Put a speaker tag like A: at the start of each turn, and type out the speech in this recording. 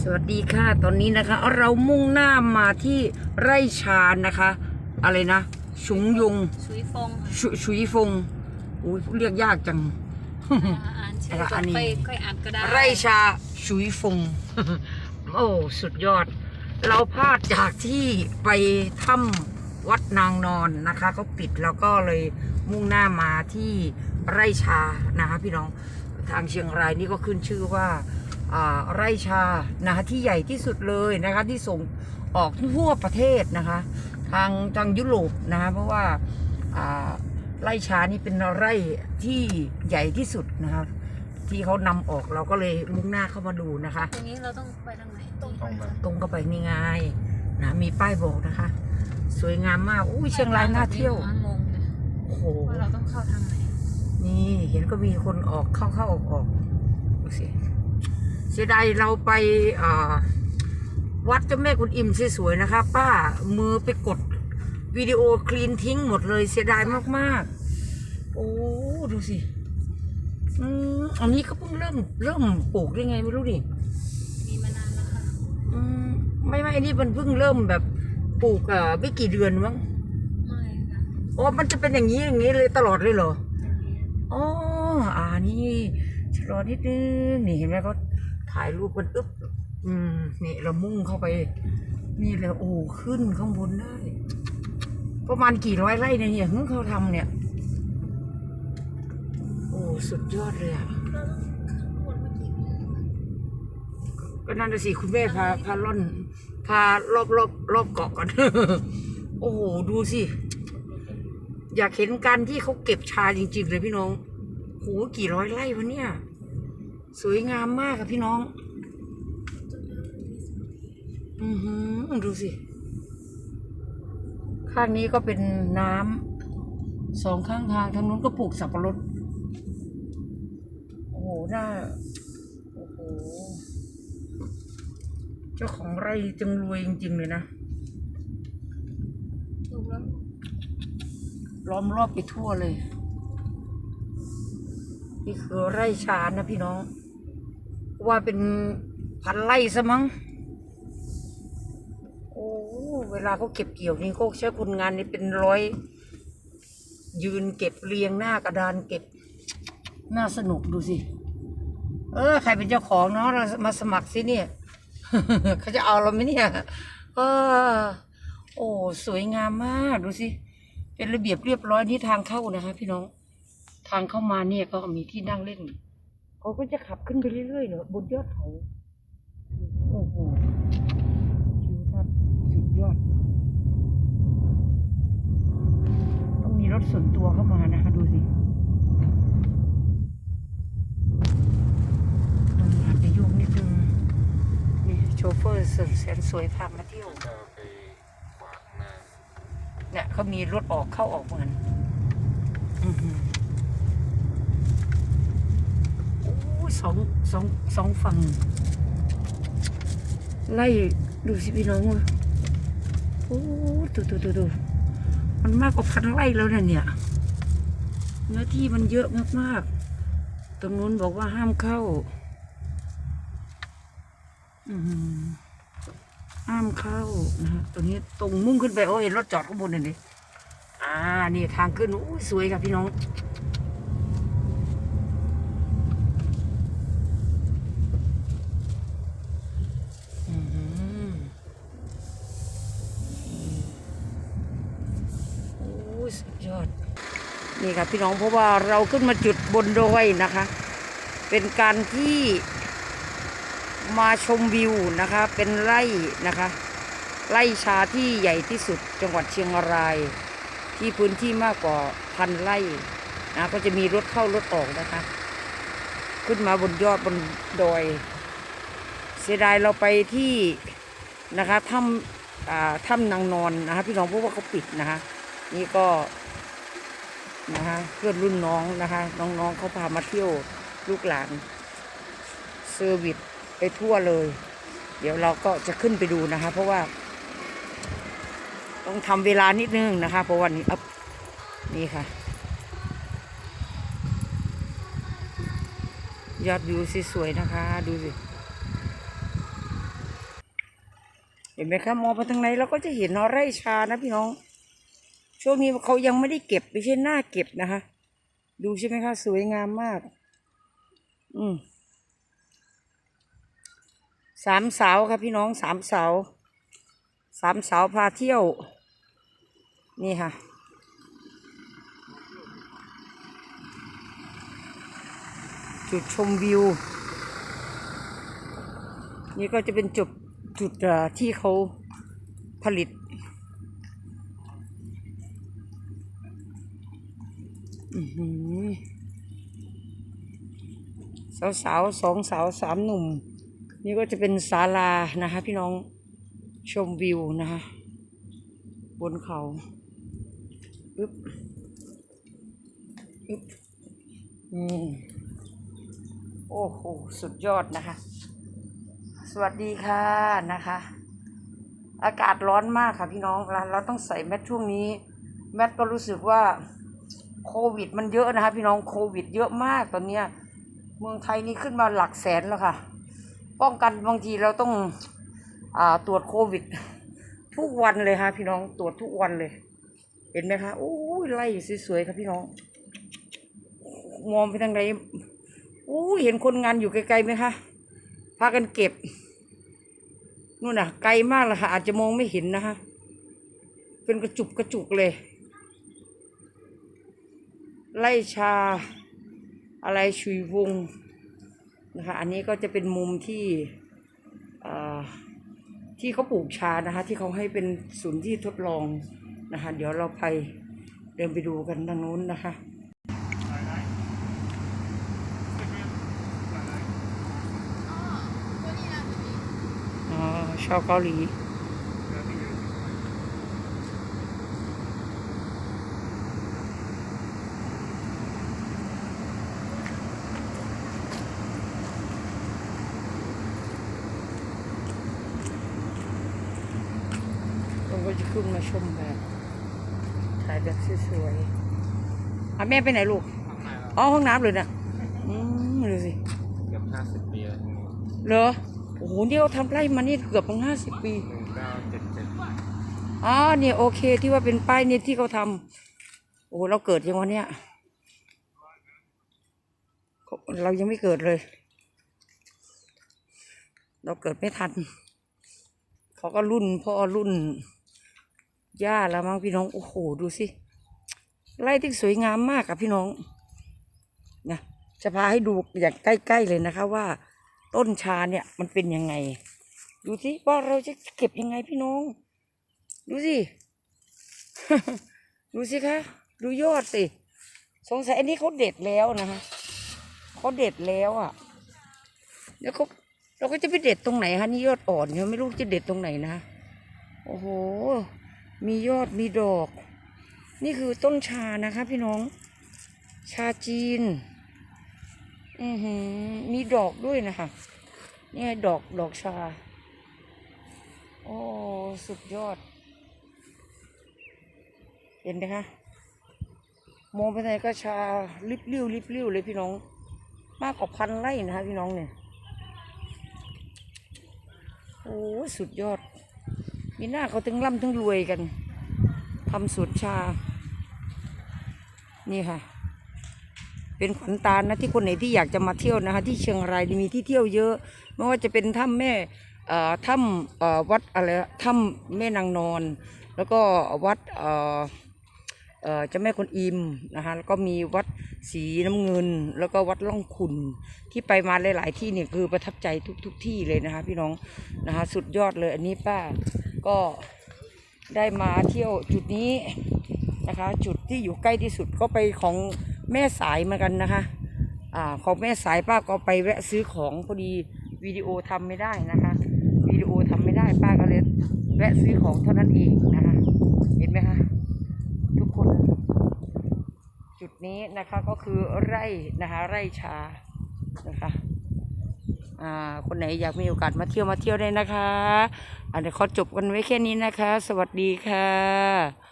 A: สวัสดีค่ะ ตอนนี้นะคะ เรามุ่งหน้ามาที่ไร่ชานะคะ อะไรนะชุงยง
B: ชุยฟง
A: ชุชุยฟงอุ้ยเรียกยากจัง
B: อ่านชื่อ
A: แล้ว
B: จ
A: อั
B: บ
A: นนี้
B: ค่อยค่อยอ่านก็ได้
A: ไร่ชาชุยฟง โอ้สุดยอด เราพลาดจากที่ไปถ้ำวัดนางนอนนะคะเขาปิดแล้วก็เลยมุ่งหน้ามาที่ไร่ชานะคะพี่น้องทางเชียงรายนี่ก็ขึ้นชื่อว่าอ่า ไร่ชานะคะที่ใหญ่ที่สุดเลยนะคะที่ส่งออกทั่วประเทศนะคะ ทางทางยุโรปนะคะเพราะว่าอ่าไร่ชานี่เป็นไร่ที่ใหญ่ที่สุดนะคะที่เขานำออกเราก็เลยมุ่งหน้าเข้ามาดูนะคะ
B: อย่างนี้เราต้องไปทางไหนตรง
C: ตรงไป
A: ตรงเข้าไปนี่ไงนะมีป้ายบอกนะคะ สวยงามมากอุ้ยเชียงรายน่าเที่ยว
B: งงเลย
A: โอ้โห
B: ว่าเราต้องเข้าทางไหน
A: นี่เห็นก็มีคนออกเข้าเข้าออกออกดูสิ เสียดายเราไปวัดเจ้าแม่กุนอิมสวยๆนะคะป้ามือไปกดวิดีโอคลีนทิ้งหมดเลยเสียดายมากๆ โอ้ดูสิอืมอันนี้ก็เพิ่งเริ่มเริ่มปลูกได้ไงไม่รู้ดิ
B: มีมานานแล้วค่ะ
A: อืมไม่ไม่อันนี้มันเพิ่งเริ่มแบบปลูกอะไม่กี่เดือนมั้ง
B: ไม่ค่ะ
A: อ๋อมันจะเป็นอย่างนี้อย่างนี้เลยตลอดเลยเหรออ๋ออ่านี่ชะลอนิดนึงนี่เห็นไหมเขา ถ่ายรูปกันอึ๊บอืมนี่เรามุ่งเข้าไป นี่เลยโอ้ขึ้นข้างบนได้ ประมาณกี่ร้อยไร่เนี่ยเนี่ยเพิ่งเขาทำเนี่ย โอ้สุดยอดเลยอะ
B: ก็
A: นั่นนะสิคุณแม่พาพาล่อน พารอบรอบรอบเกาะก่อน โอ้โห ดูสิ อยากเห็นการที่เขาเก็บชาจริง ๆ เลยพี่น้องโหกี่ร้อยไร่วะเนี่ย สวยงามมากอะพี่น้อง อือหือดูสิ ข้างนี้ก็เป็นน้ำสองข้างทางทางนู้นก็ปลูกสับปะรด โอ้โหน่าโอ้โห เจ้าของไร่จังรวยจริง ๆ เลยนะ
B: ถูกแล้ว
A: ล้อมรอบไปทั่วเลย นี่คือไร่ชานะพี่น้อง ว่าเป็นพันไร่ซะมั้ง โอ้เวลาเขาเก็บเกี่ยวนี่เขาใช้คนงานนี่เป็นร้อย ยืนเก็บเรียงหน้ากระดานเก็บ น่าสนุกดูสิ เออ ใครเป็นเจ้าของเนาะเรามาสมัครสิเนี่ยเขาจะเอาเราไหมเนี่ยเออโอ้ สวยงามมากดูสิ เป็นระเบียบเรียบร้อยนี่ทางเข้านะคะพี่น้อง ทางเข้ามาเนี่ยก็มีที่นั่งเล่นเขาก็จะขับขึ้นไปเรื่อยๆเนอะบนยอดเขาโอ้โหทิวทัศน์สุดยอด ต้องมีรถส่วนตัวเข้ามานะคะ ดูสิอืมอาจจะยุ่งนิดนึงนี่โชเฟอร์สุดแสนสวยพามาเที่ยว
C: ก็ไปขวางหน้า
A: เนี่ยเขามีรถออกเข้าออกเหมือนอื้อหือโอ้ย สองสองสองฝั่ง ไล่ดูสิพี่น้องเว้ยโอ้ดูดูดูดูมันมากกว่าพันไร่แล้วนะเนี่ย เนื้อที่มันเยอะมากๆ ตรงนู้นบอกว่าห้ามเข้าห้ามเข้านะฮะตรงนี้ตรงมุ่งขึ้นไปโอ้เห็นรถจอดข้างบนนี่ดิอ่านี่ทางขึ้นอู้สวยครับพี่น้อง อืมโอ้ยสุดยอด นี่ครับพี่น้องเพราะว่าเราขึ้นมาจุดบนดอยนะคะ เป็นการที่มาชมวิวนะคะ เป็นไร่นะคะ ไร่ชาที่ใหญ่ที่สุดจังหวัดเชียงราย ที่พื้นที่มากกว่าพันไร่นะก็จะมีรถเข้ารถออกนะคะ ขึ้นมาบนยอดบนดอย เสียดายเราไปที่นะคะถ้ำถ้ำนางนอนนะคะพี่น้องเพราะว่าเขาปิดนะคะ นี่ก็ นะคะเพื่อนรุ่นน้องนะคะ น้องๆเขาพามาเที่ยวลูกหลานเซอร์วิสไปทั่วเลย เดี๋ยวเราก็จะขึ้นไปดูนะคะ เพราะว่า ต้องทำเวลานิดนึงนะคะ เพราะวันนี้อัพนี่ค่ะ ยอดวิวสวยๆนะคะ ดูสิเห็นไหมคะมองไปทางไหนเราก็จะเห็นนอไร่ชานะพี่น้อง ช่วงนี้เขายังไม่ได้เก็บไม่ใช่หน้าเก็บนะคะ ดูใช่ไหมคะ สวยงามมาก อืมสามสาวครับพี่น้องสามสาวสามสาวพาเที่ยว นี่ค่ะ จุดชมวิว นี่ก็จะเป็นจุดจุดที่เขาผลิต อือหือ สาวสาวๆสองสาวสามหนุ่ม นี่ก็จะเป็นศาลานะคะ พี่น้องชมวิวนะคะ บนเขาอึ๊บอึ๊บอืมโอ้โห สุดยอดนะคะ สวัสดีค่ะนะคะ อากาศร้อนมากค่ะพี่น้องเราเราต้องใส่แมสช่วงนี้ แมสก็รู้สึกว่า โควิด มันเยอะนะคะพี่น้องโควิด เยอะมากตอนเนี้ยเมืองไทยนี่ขึ้นมาหลักแสนแล้วค่ะ ป้องกันบางทีเราต้องอ่าตรวจโควิด ทุกวันเลยค่ะพี่น้องตรวจทุกวันเลย เห็นไหมคะโอ้ยไล่สวยๆค่ะพี่น้อง มองไปทางไหนโอ้ยเห็นคนงานอยู่ไกลๆไหมคะพากันเก็บนู่นน่ะ ไกลมากเลยค่ะ อาจจะมองไม่เห็นนะคะเป็นกระจุกกระจุกเลย ไล่ชา อะไรชุยวงนะคะ อันนี้ก็จะเป็นมุมที่เอ่อที่เขาปลูกชานะคะ ที่เขาให้เป็นศูนย์ที่ทดลองนะคะ เดี๋ยวเราไปเดินไปดูกันทางนู้นนะคะอ๋อชาวเกาหลี ผมก็จะขึ้นมาชมแบบถ่ายแบบสวยๆอะแม่ไปไหนลูก
C: ข้างในแล้ว
A: อ๋อห้องน้ำเลยนะอืมดูสิ
C: เกือบห้าสิบปีแล้วที่นี่
A: เหรอ โอ้โหนี่เขาทำไร่มานี่เกือบตั้งห้าสิบปี
C: หนึ่งเก้าเจ็ดเจ็ด
A: อ๋อเนี่ยโอเคที่ว่าเป็นป้ายเนี่ยที่เขาทำโอ้โหเราเกิดยังวันเนี้ยเรายังไม่เกิดเลย เราเกิดไม่ทัน เขาก็รุ่นพ่อรุ่น ย่าแล้วมั้งพี่น้อง โอ้โห ดูสิ ไร่ที่สวยงามมากอะพี่น้อง นะ จะพาให้ดูอย่างใกล้ๆเลยนะคะว่า ต้นชาเนี่ยมันเป็นยังไง ดูสิว่าเราจะเก็บยังไงพี่น้อง ดูสิ ดูสิคะ ดูยอดสิ สงสัยอันนี้เขาเด็ดแล้วนะคะเขาเด็ดแล้วอะ แล้วเขาเราก็จะไปเด็ดตรงไหนคะนี่ยอดอ่อนเนี่ยไม่รู้จะเด็ดตรงไหนนะ โอ้โห มียอดมีดอก นี่คือต้นชานะคะพี่น้อง ชาจีน อือหือ มีดอกด้วยนะคะ นี่ดอกดอกชา โอ้ สุดยอด เห็นไหมคะ มองไปไหนก็ชาลิบลิ้วลิบลิ้วเลยพี่น้อง มากกว่าพันไร่นะคะพี่น้องเนี่ย โอ้ สุดยอด มีหน้าเขาถึงร่ำถึงรวยกันทำสวนชา นี่ค่ะ เป็นขวัญตานะที่คนไหนที่อยากจะมาเที่ยวนะคะ ที่เชียงรายมีที่เที่ยวเยอะ ไม่ว่าจะเป็นถ้ำแม่ถ้ำวัดอะไรถ้ำแม่นางนอน แล้วก็วัดเจ้าแม่คนอิมนะคะแล้วก็มีวัดสีน้ำเงิน แล้วก็วัดล่องขุนที่ไปมาหลาย ๆ ที่เนี่ยคือประทับใจทุก ๆที่เลยนะคะ พี่น้องนะคะ สุดยอดเลยอันนี้ป้า ก็ได้มาเที่ยวจุดนี้นะคะ จุดที่อยู่ใกล้ที่สุดก็ไปของแม่สายเหมือนกันนะคะอ่าของแม่สายป้าก็ไปแวะซื้อของพอดีวิดีโอทำไม่ได้นะคะวิดีโอทำไม่ได้ป้าก็เลยแวะซื้อของเท่านั้นเองนะคะเห็นไหมคะทุกคน จุดนี้นะคะก็คือไร่นะคะไร่ชานะคะ คนไหนอยากมีโอกาสมาเที่ยวมาเที่ยวได้นะคะอันเดี๋ยวขอจบกันไว้แค่นี้นะคะ สวัสดีค่ะ